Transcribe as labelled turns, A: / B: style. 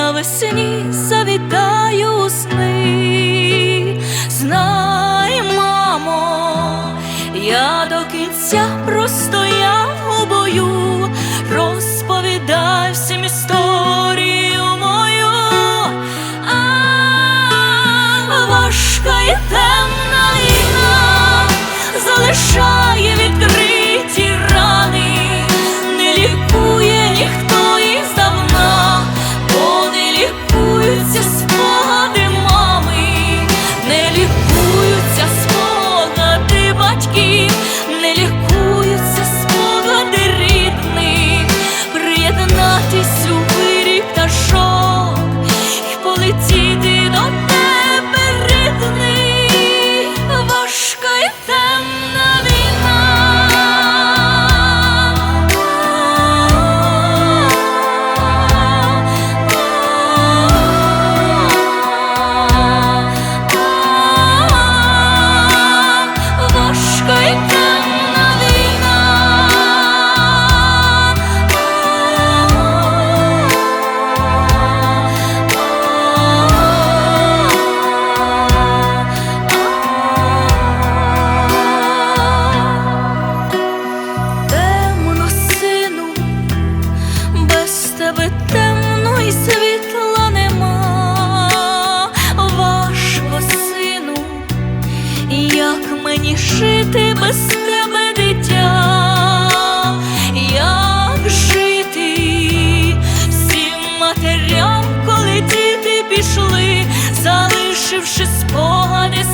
A: я навесні завітаю у сни. Знай, мамо, я до кінця простояв у бою, розповідай всім історію мою. А, важка і темна війна залишає жити без тебе, дитя? Як жити всім матерям, коли діти пішли, залишивши спогади,